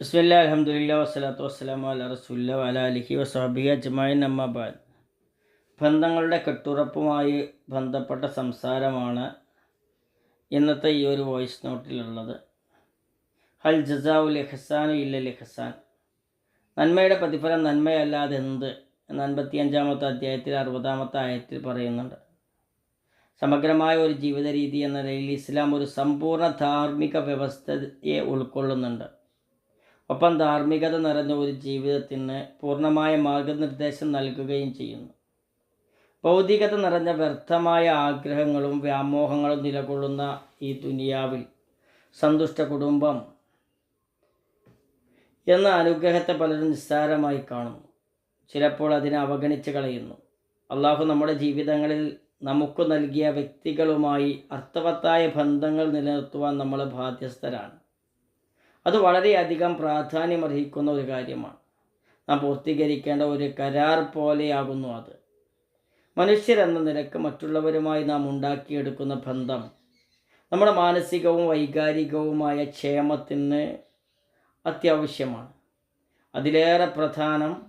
ബിസ്മില്ലാ അലഹമുല്ല വസ്സലാത്തു വസ്സലാമു അല റസൂല്ല വല അലിഹി വസാബി അജ്മായി നമ്മബാദ് ബന്ധങ്ങളുടെ കെട്ടുറപ്പുമായി ബന്ധപ്പെട്ട സംസാരമാണ് ഇന്നത്തെ ഈ ഒരു വോയിസ് നോട്ടിലുള്ളത്. ഹൽ ജസാഉൽ ഇഹ്സാനു ഇല്ല ഇഹ്സാൻ. നന്മയുടെ പ്രതിഫലം നന്മയല്ലാതെ എന്ത്? എന്ന് അൻപത്തിയഞ്ചാമത്തെ അധ്യായത്തിൽ അറുപതാമത്തെ ആയത്തിൽ പറയുന്നുണ്ട്. സമഗ്രമായ ഒരു ജീവിത രീതി എന്ന നിലയിൽ ഇസ്ലാം ഒരു സമ്പൂർണ ധാർമ്മിക വ്യവസ്ഥയെ ഉൾക്കൊള്ളുന്നുണ്ട്. ഒപ്പം ധാർമ്മികത നിറഞ്ഞ ഒരു ജീവിതത്തിന് പൂർണമായ മാർഗനിർദ്ദേശം നൽകുകയും ചെയ്യുന്നു. ഭൗതികത നിറഞ്ഞ വ്യർത്ഥമായ ആഗ്രഹങ്ങളും വ്യാമോഹങ്ങളും നിലകൊള്ളുന്ന ഈ ദുനിയാവിൽ സന്തുഷ്ട കുടുംബം എന്ന അനുഗ്രഹത്തെ പലരും നിസ്സാരമായി കാണുന്നു. ചിലപ്പോൾ അതിനെ അവഗണിച്ച് കളയുന്നു. അള്ളാഹു നമ്മുടെ ജീവിതങ്ങളിൽ നമുക്ക് നൽകിയ വ്യക്തികളുമായി അർത്ഥവത്തായ ബന്ധങ്ങൾ നിലനിർത്തുവാൻ നമ്മൾ ബാധ്യസ്ഥരാണ്. അത് വളരെയധികം പ്രാധാന്യമർഹിക്കുന്ന ഒരു കാര്യമാണ്. നാം പൂർത്തീകരിക്കേണ്ട ഒരു കരാർ പോലെയാകുന്നു അത്. മനുഷ്യരെന്ന നിലയ്ക്ക് മറ്റുള്ളവരുമായി നാം ഉണ്ടാക്കിയെടുക്കുന്ന ബന്ധം നമ്മുടെ മാനസികവും വൈകാരികവുമായ ക്ഷേമത്തിന് അത്യാവശ്യമാണ്. അതിലേറെ പ്രധാനം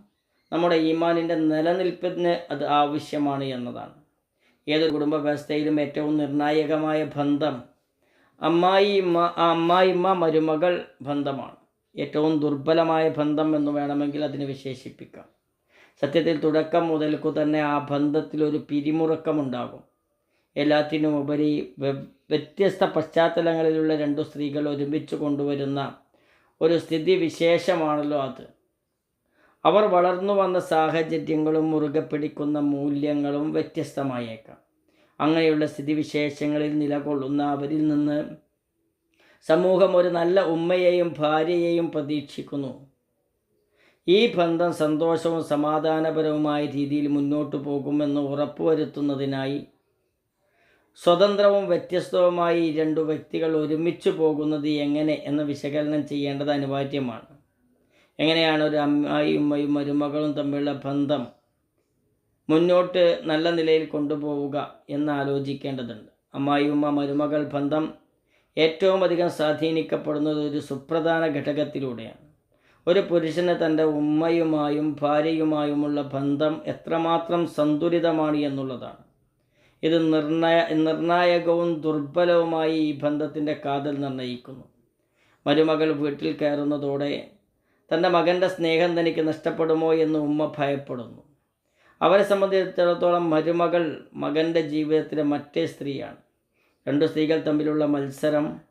നമ്മുടെ ഈമാനിന്റെ നിലനിൽപ്പിന് അത് ആവശ്യമാണ് എന്നതാണ്. ഏതൊരു കുടുംബ വ്യവസ്ഥയിലും ഏറ്റവും നിർണായകമായ ബന്ധം അമ്മായിമ്മ അമ്മായിമ്മ മരുമകൾ ബന്ധമാണ്. ഏറ്റവും ദുർബലമായ ബന്ധം എന്ന് വേണമെങ്കിൽ അതിനെ വിശേഷിപ്പിക്കാം. സത്യത്തിൽ തുടക്കം മുതൽക്കു തന്നെ ആ ബന്ധത്തിൽ ഒരു പിരിമുറുക്കമുണ്ടാകും. എല്ലാത്തിനും ഉപരി വ്യത്യസ്ത പശ്ചാത്തലങ്ങളിലുള്ള രണ്ടു സ്ത്രീകൾ ഒരുമിച്ച് കൊണ്ടുവരുന്ന ഒരു സ്ഥിതി വിശേഷമാണല്ലോ അത്. അവർ വളർന്നു വന്ന സാഹചര്യങ്ങളും മുറുകെ പിടിക്കുന്ന മൂല്യങ്ങളും വ്യത്യസ്തമായേക്കാം. അങ്ങനെയുള്ള സ്ഥിതിവിശേഷങ്ങളിൽ നിലകൊള്ളുന്ന അവരിൽ നിന്ന് സമൂഹം ഒരു നല്ല ഉമ്മയെയും ഭാര്യയെയും പ്രതീക്ഷിക്കുന്നു. ഈ ബന്ധം സന്തോഷവും സമാധാനപരവുമായ രീതിയിൽ മുന്നോട്ടു പോകുമെന്ന് ഉറപ്പുവരുത്തുന്നതിനായി സ്വതന്ത്രവും വ്യത്യസ്തവുമായി രണ്ടു വ്യക്തികൾ ഒരുമിച്ച് പോകുന്നത് എങ്ങനെ എന്ന് വിശകലനം ചെയ്യേണ്ടത് അനിവാര്യമാണ്. എങ്ങനെയാണ് ഒരു അമ്മയും ഉമ്മയും മരുമകളും തമ്മിലുള്ള ബന്ധം? മുന്നോട്ട് നല്ല നിലയിൽ കൊണ്ടുപോവുക എന്ന് ആലോചിക്കേണ്ടതുണ്ട് അമ്മായിയുമ്മ മരുമകൾ ബന്ധം ഏറ്റവും അധികം സ്വാധീനിക്കപ്പെടുന്നത് ഒരു സുപ്രധാന ഘടകത്തിലൂടെയാണ്. ഒരു പുരുഷന് തന്റെ ഉമ്മയുമായും ഭാര്യയുമായുമുള്ള ബന്ധം എത്രമാത്രം സന്തുലിതമാണ് എന്നുള്ളതാണ്. ഇത് നിർണയ നിർണായകവും ദുർബലവുമായി ഈ ബന്ധത്തിന്റെ കാതൽ നിർണയിക്കുന്നു മരുമകൾ വീട്ടിൽ കയറുന്നതോടെ തന്റെ മകന്റെ സ്നേഹം തനിക്ക് നഷ്ടപ്പെടുമോ എന്ന് ഉമ്മ ഭയപ്പെടുന്നു. അവരെ സംബന്ധിച്ചിടത്തോളം മരുമകൾ മകന്റെ ജീവിതത്തിലെ മറ്റേ സ്ത്രീയാണ്. രണ്ട് സ്ത്രീകൾ തമ്മിലുള്ള മത്സരം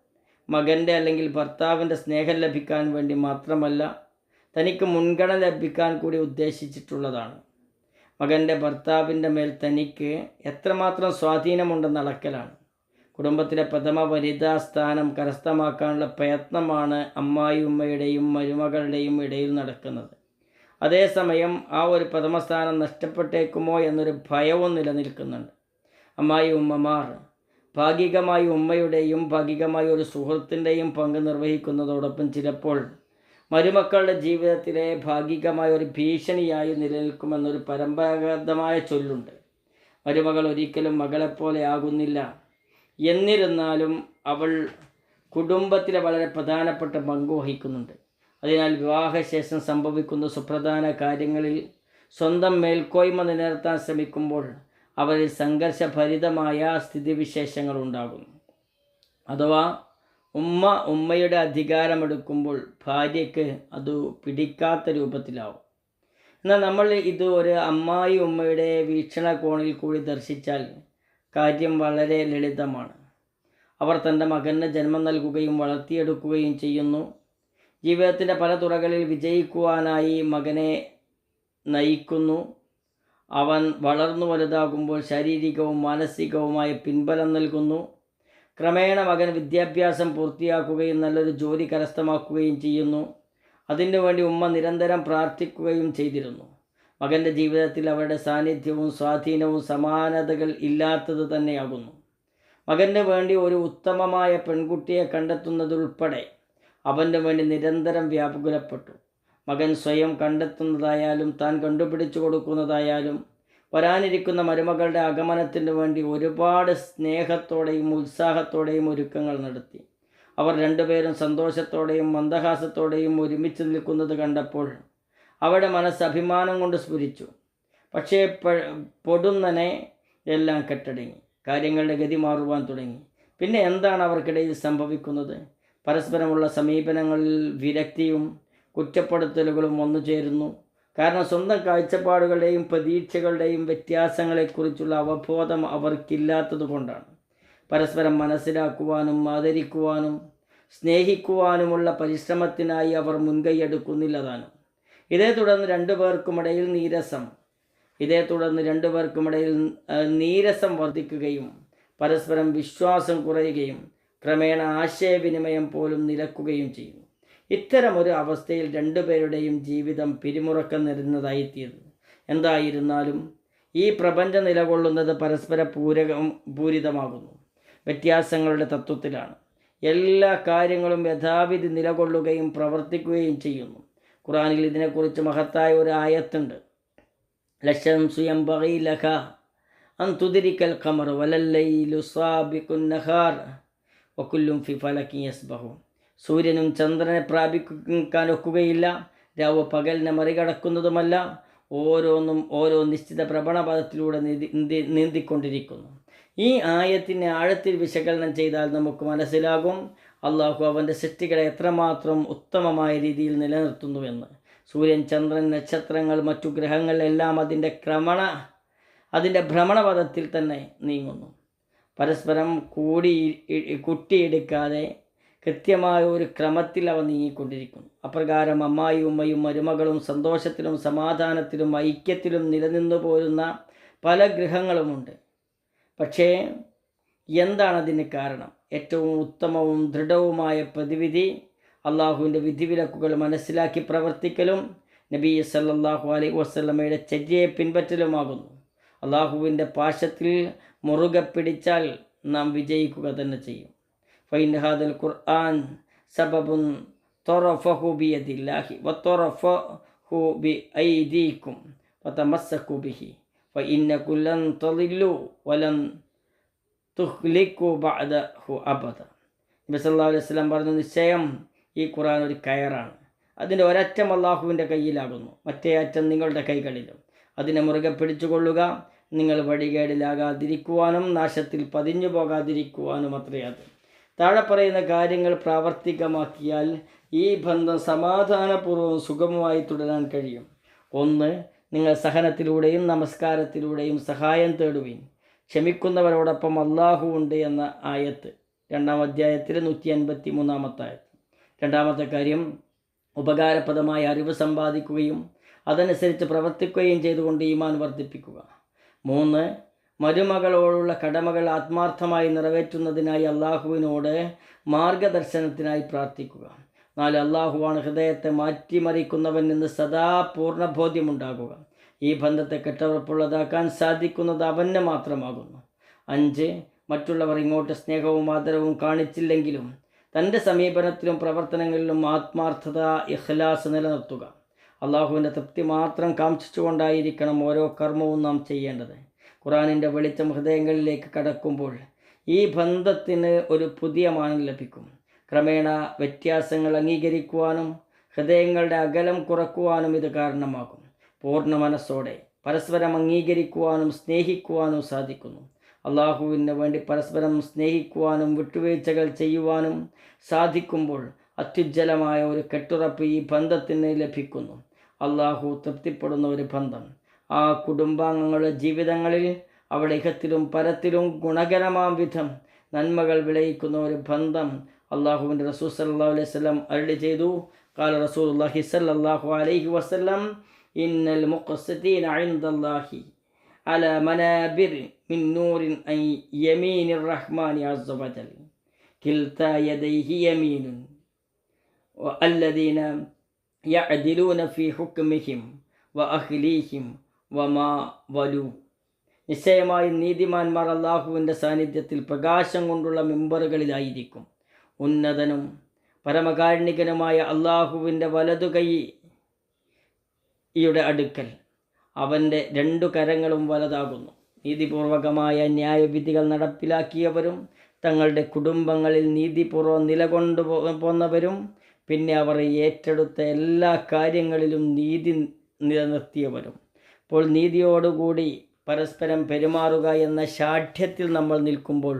മകന്റെ അല്ലെങ്കിൽ ഭർത്താവിന്റെ സ്നേഹം ലഭിക്കാൻ വേണ്ടി മാത്രമല്ല തനിക്ക് മുൻഗണന ലഭിക്കാൻ കൂടി ഉദ്ദേശിച്ചിട്ടുള്ളതാണ്. മകന്റെ ഭർത്താവിന്റെ മേൽ തനിക്ക് എത്രമാത്രം സ്വാധീനമുണ്ടെന്ന് അളക്കലാണ്. കുടുംബത്തിലെ പ്രഥമ വനിതാ സ്ഥാനം കരസ്ഥമാക്കാനുള്ള പ്രയത്നമാണ് അമ്മായിയുമ്മയുടെയും മരുമകളുടെയും ഇടയിൽ നടക്കുന്നത്. അതേസമയം ആ ഒരു പ്രഥമസ്ഥാനം നഷ്ടപ്പെട്ടേക്കുമോ എന്നൊരു ഭയവും നിലനിൽക്കുന്നുണ്ട്. അമ്മായി ഉമ്മമാർ ഭാഗികമായി ഉമ്മയുടെയും ഭാഗികമായി ഒരു സുഹൃത്തിന്റെയും പങ്ക് നിർവഹിക്കുന്നതോടൊപ്പം ചിലപ്പോൾ മരുമക്കളുടെ ജീവിതത്തിലെ ഭാഗികമായ ഒരു ഭീഷണിയായി നിലനിൽക്കുമെന്നൊരു പരമ്പരാഗതമായ ചൊല്ലുണ്ട്. മരുമകൾ ഒരിക്കലും മകളെപ്പോലെ ആകുന്നില്ല. എന്നിരുന്നാലും അവൾ കുടുംബത്തിലെ വളരെ പ്രധാനപ്പെട്ട പങ്ക് വഹിക്കുന്നുണ്ട്. അതിനാൽ വിവാഹശേഷം സംഭവിക്കുന്ന സുപ്രധാന കാര്യങ്ങളിൽ സ്വന്തം മേൽക്കോയ്മ നിലനിർത്താൻ ശ്രമിക്കുമ്പോൾ അവരിൽ സംഘർഷഭരിതമായ സ്ഥിതിവിശേഷങ്ങൾ ഉണ്ടാകുന്നു അഥവാ ഉമ്മ ഉമ്മയുടെ അധികാരമെടുക്കുമ്പോൾ ഭാര്യയ്ക്ക് അത് പിടിക്കാത്ത രൂപത്തിലാവും. എന്നാൽ നമ്മൾ ഇത് ഒരു അമ്മായി ഉമ്മയുടെ വീക്ഷണകോണിൽ കൂടി ദർശിച്ചാൽ കാര്യം വളരെ ലളിതമാണ്. അവർ തന്റെ മകന് ജന്മം നൽകുകയും വളർത്തിയെടുക്കുകയും ചെയ്യുന്നു. ജീവിതത്തിന്റെ പല തുറകളിൽ വിജയിക്കുവാനായി മകനെ നയിക്കുന്നു. അവൻ വളർന്നു വലുതാകുമ്പോൾ ശാരീരികവും മാനസികവുമായ പിൻബലം നൽകുന്നു. ക്രമേണ മകൻ വിദ്യാഭ്യാസം പൂർത്തിയാക്കുകയും നല്ലൊരു ജോലി കരസ്ഥമാക്കുകയും ചെയ്യുന്നു. അതിനു വേണ്ടി ഉമ്മ നിരന്തരം പ്രാർത്ഥിക്കുകയും ചെയ്തിരുന്നു. മകന്റെ ജീവിതത്തിൽ അവരുടെ സാന്നിധ്യവും സ്വാധീനവും സമാനതകൾ ഇല്ലാത്തത് തന്നെയാകുന്നു. മകന് വേണ്ടി ഒരു ഉത്തമമായ പെൺകുട്ടിയെ കണ്ടെത്തുന്നതുൾപ്പെടെ അവന്റെ വേണ്ടി നിരന്തരം വ്യാകുലപ്പെട്ടു മകൻ സ്വയം കണ്ടെത്തുന്നതായാലും താൻ കണ്ടുപിടിച്ചു കൊടുക്കുന്നതായാലും വരാനിരിക്കുന്ന മരുമകളുടെ ആഗമനത്തിന് വേണ്ടി ഒരുപാട് സ്നേഹത്തോടെയും ഉത്സാഹത്തോടെയും ഒരുക്കങ്ങൾ നടത്തി. അവർ രണ്ടുപേരും സന്തോഷത്തോടെയും മന്ദഹാസത്തോടെയും ഒരുമിച്ച് നിൽക്കുന്നത് കണ്ടപ്പോൾ അവരുടെ മനസ്സ് അഭിമാനം കൊണ്ട് സ്ഫുരിച്ചു. പക്ഷേ പൊടുന്നനെ എല്ലാം കെട്ടടങ്ങി. കാര്യങ്ങളുടെ ഗതി മാറുവാൻ തുടങ്ങി. പിന്നെ എന്താണ് അവർക്കിടയിൽ സംഭവിക്കുന്നത്? പരസ്പരമുള്ള സമീപനങ്ങളിൽ വിരക്തിയും കുറ്റപ്പെടുത്തലുകളും വന്നു ചേരുന്നു. കാരണം സ്വന്തം കാഴ്ചപ്പാടുകളുടെയും പ്രതീക്ഷകളുടെയും വ്യത്യാസങ്ങളെക്കുറിച്ചുള്ള അവബോധം അവർക്കില്ലാത്തതുകൊണ്ടാണ് പരസ്പരം മനസ്സിലാക്കുവാനും ആദരിക്കുവാനും സ്നേഹിക്കുവാനുമുള്ള പരിശ്രമത്തിനായി അവർ മുൻകൈയെടുക്കുന്നില്ല താനും ഇതേ തുടർന്ന് രണ്ടു പേർക്കുമിടയിൽ നീരസം ഇതേ തുടർന്ന് രണ്ടു പേർക്കുമിടയിൽ ആ, നീരസം വർദ്ധിക്കുകയും പരസ്പരം വിശ്വാസം കുറയുകയും ക്രമേണ ആശയവിനിമയം പോലും നിലക്കുകയും ചെയ്യുന്നു. ഇത്തരമൊരു അവസ്ഥയിൽ രണ്ടുപേരുടെയും ജീവിതം പിരിമുറക്കം നിറഞ്ഞതായിത്തീർന്നു എന്തായിരുന്നാലും ഈ പ്രപഞ്ചം നിലകൊള്ളുന്നത് പരസ്പര പൂരകം പൂരിതമാകുന്നു. വ്യത്യാസങ്ങളുടെ തത്വത്തിലാണ്. എല്ലാ കാര്യങ്ങളും യഥാവിധി നിലകൊള്ളുകയും പ്രവർത്തിക്കുകയും ചെയ്യുന്നു. ഖുറാനിൽ ഇതിനെക്കുറിച്ച് മഹത്തായ ഒരു ആയത്തുണ്ട്. ലക്ഷം സുയം ലഖ അൻ തുതിരിക്കൽ ഖമർ വലല്ലൈലു ലുസാബിക്കുന്നഹാർ നഹാർ വക്കുല്ലും ഫി ഫലക്കി യസ്ബഹു. സൂര്യനും ചന്ദ്രനെ പ്രാപിക്കാൻ ഒക്കുകയില്ല. രാവ് പകലിനെ മറികടക്കുന്നതുമല്ല. ഓരോന്നും ഓരോ നിശ്ചിത പ്രവണപഥത്തിലൂടെ നീതി നീന്തി- നീന്തിക്കൊണ്ടിരിക്കുന്നു. ഈ ആയത്തിനെ ആഴത്തിൽ വിശകലനം ചെയ്താൽ നമുക്ക് മനസ്സിലാകും. അള്ളാഹു അവന്റെ സൃഷ്ടികളെ എത്രമാത്രം ഉത്തമമായ രീതിയിൽ നിലനിർത്തുന്നുവെന്ന്. സൂര്യൻ ചന്ദ്രൻ നക്ഷത്രങ്ങൾ മറ്റു ഗ്രഹങ്ങൾ എല്ലാം അതിന്റെ ക്രമണ അതിന്റെ ഭ്രമണപഥത്തിൽ തന്നെ നീങ്ങുന്നു. പരസ്പരം കൂടി കുട്ടിയെടുക്കാതെ കൃത്യമായ ഒരു ക്രമത്തിൽ അവ നീങ്ങിക്കൊണ്ടിരിക്കുന്നു. അപ്രകാരം അമ്മായും ഉമ്മയും മരുമകളും സന്തോഷത്തിലും സമാധാനത്തിലും ഐക്യത്തിലും നിലനിന്നു പോരുന്ന പല ഗൃഹങ്ങളുമുണ്ട് പക്ഷേ എന്താണ് അതിന് കാരണം? ഏറ്റവും ഉത്തമവും ദൃഢവുമായ പ്രതിവിധി അള്ളാഹുവിന്റെ വിധിവിലക്കുകൾ മനസ്സിലാക്കി പ്രവർത്തിക്കലും നബി സല്ലല്ലാഹു അലൈഹി വസല്ലമയുടെ ചര്യയെ പിൻപറ്റലുമാകുന്നു. അള്ളാഹുവിന്റെ പാശത്തിൽ മുറുകെ പിടിച്ചാൽ നാം വിജയിക്കുക തന്നെ ചെയ്യും. ഫൈൻ ഹാദൽ ഖുർആൻ സബബുൻ തൊറഫഹു ബിയദില്ലാഹി വത്തൊറഫഹു ബി ഐദീക്കും വതമസ്സക്കു ബിഹി. ഫഇന്നകു ലൻ തളില്ലു വലൻ തുഹ്ലിക്കു ബഅദഹു അബദ. നബി അലൈഹി വസല്ലം പറഞ്ഞു നിശ്ചയം ഈ ഖുർആൻ ഒരു കയറാണ്. അതിന്റെ ഒരറ്റം അള്ളാഹുവിന്റെ കയ്യിലാകുന്നു. മറ്റേ അറ്റം നിങ്ങളുടെ കൈകളിലും. അതിനെ മുറുകെ പിടിച്ചുകൊള്ളുക. നിങ്ങൾ വഴികേടിലാകാതിരിക്കുവാനും നാശത്തിൽ പതിഞ്ഞു പോകാതിരിക്കുവാനും അത്രേ അത്. താഴെ പറയുന്ന കാര്യങ്ങൾ പ്രാവർത്തികമാക്കിയാൽ ഈ ബന്ധം സമാധാനപൂർവം സുഗമമായി തുടരാൻ കഴിയും. ഒന്ന് നിങ്ങൾ സഹനത്തിലൂടെയും നമസ്കാരത്തിലൂടെയും സഹായം തേടുവിൻ. ക്ഷമിക്കുന്നവരോടൊപ്പം അള്ളാഹു ഉണ്ട് എന്ന ആയത്ത്. രണ്ടാം അധ്യായത്തിൽ നൂറ്റി അൻപത്തി മൂന്നാമത്തെ ആയത്ത്. രണ്ടാമത്തെ കാര്യം ഉപകാരപ്രദമായ അറിവ് സമ്പാദിക്കുകയും അതനുസരിച്ച് പ്രവർത്തിക്കുകയും ചെയ്തുകൊണ്ട് ഈമാൻ വർദ്ധിപ്പിക്കുക. മൂന്ന് മരുമകളോടുള്ള കടമകൾ ആത്മാർത്ഥമായി നിറവേറ്റുന്നതിനായി അള്ളാഹുവിനോട് മാർഗദർശനത്തിനായി പ്രാർത്ഥിക്കുക. നാല് അള്ളാഹുവാണ് ഹൃദയത്തെ മാറ്റിമറിക്കുന്നവൻ എന്ന് സദാ പൂർണബോധ്യമുണ്ടാകുക. ഈ ബന്ധത്തെ കെട്ടവർപ്പുള്ളതാക്കാൻ സാധിക്കുന്നത് അവന് മാത്രമാകുന്നു. അഞ്ച് മറ്റുള്ളവർ ഇങ്ങോട്ട് സ്നേഹവും ആദരവും കാണിച്ചില്ലെങ്കിലും തന്റെ സമീപനത്തിലും പ്രവർത്തനങ്ങളിലും ആത്മാർത്ഥത ഇഖ്ലാസ് നിലനിർത്തുക. അള്ളാഹുവിന്റെ തൃപ്തി മാത്രം കാംക്ഷിച്ചുകൊണ്ടായിരിക്കണം ഓരോ കർമ്മവും നാം ചെയ്യേണ്ടത്. ഖുറാനിന്റെ വെളിച്ചം ഹൃദയങ്ങളിലേക്ക് കടക്കുമ്പോൾ ഈ ബന്ധത്തിന് ഒരു പുതിയ മാനം ലഭിക്കും. ക്രമേണ വ്യത്യാസങ്ങൾ അംഗീകരിക്കുവാനും ഹൃദയങ്ങളുടെ അകലം കുറക്കുവാനും ഇത് കാരണമാകും. പൂർണ മനസ്സോടെ പരസ്പരം അംഗീകരിക്കുവാനും സ്നേഹിക്കുവാനും സാധിക്കുന്നു. അള്ളാഹുവിന് വേണ്ടി പരസ്പരം സ്നേഹിക്കുവാനും വിട്ടുവീഴ്ചകൾ ചെയ്യുവാനും സാധിക്കുമ്പോൾ അത്യുജ്ജലമായ ഒരു കെട്ടുറപ്പ് ഈ ബന്ധത്തിന് ലഭിക്കുന്നു. അള്ളാഹു തൃപ്തിപ്പെടുന്ന ഒരു ബന്ധം. ആ കുടുംബാംഗങ്ങളുടെ ജീവിതങ്ങളിൽ അവളിഹത്തിലും പരത്തിലും ഗുണകരമാം വിധം നന്മകൾ വിളയിക്കുന്ന ഒരു ബന്ധം അള്ളാഹുവിന്റെ റസൂൽ സല്ലാ അലൈഹി സ്വലം അരുളി ചെയ്തു. കാല റസൂൽ അള്ളാഹി സല്ലാഹു അലൈഹി വസ്ലം ഇന്നൽ മുഖ്സീൻ അല മനാബിർ മിൻ ഐ യമീനിർ റഹ്മാനി അസബജൽ കിൽത്ത യദൈഹി യമീനുൻ അല്ലദീന യഅദിലൂന ഫി ഹുക്മിഹിം വ അഹ്ലീഹിം വ മാ വലു നിശ്ചയമായും നീതിമാന്മാർ അള്ളാഹുവിന്റെ സാന്നിധ്യത്തിൽ പ്രകാശം കൊണ്ടുള്ള മെമ്പറുകളിലായിരിക്കും. ഉന്നതനും പരമകാരുണികനുമായ അള്ളാഹുവിന്റെ വലതുകൈ ഈയുടെ അടുക്കൽ അവന്റെ രണ്ടു കരങ്ങളും വലതാകുന്നു. നീതിപൂർവകമായ ന്യായവിധികൾ നടപ്പിലാക്കിയവരും തങ്ങളുടെ കുടുംബങ്ങളിൽ നീതിപൂർവം നിലകൊണ്ടു പോന്നവരും പിന്നെ അവർ ഏറ്റെടുത്ത എല്ലാ കാര്യങ്ങളിലും നീതി നിലനിർത്തിയവരും. അപ്പോൾ നീതിയോടുകൂടി പരസ്പരം പെരുമാറുക എന്ന ശാഠ്യത്തിൽ നമ്മൾ നിൽക്കുമ്പോൾ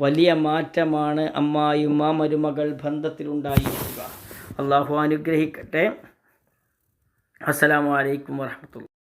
വലിയ മാറ്റമാണ് അമ്മായിമ്മ മരുമകൾ ബന്ധത്തിലുണ്ടായിരിക്കുക അള്ളാഹു അനുഗ്രഹിക്കട്ടെ. അസ്സലാമു അലൈക്കും വറഹമത്തുള്ള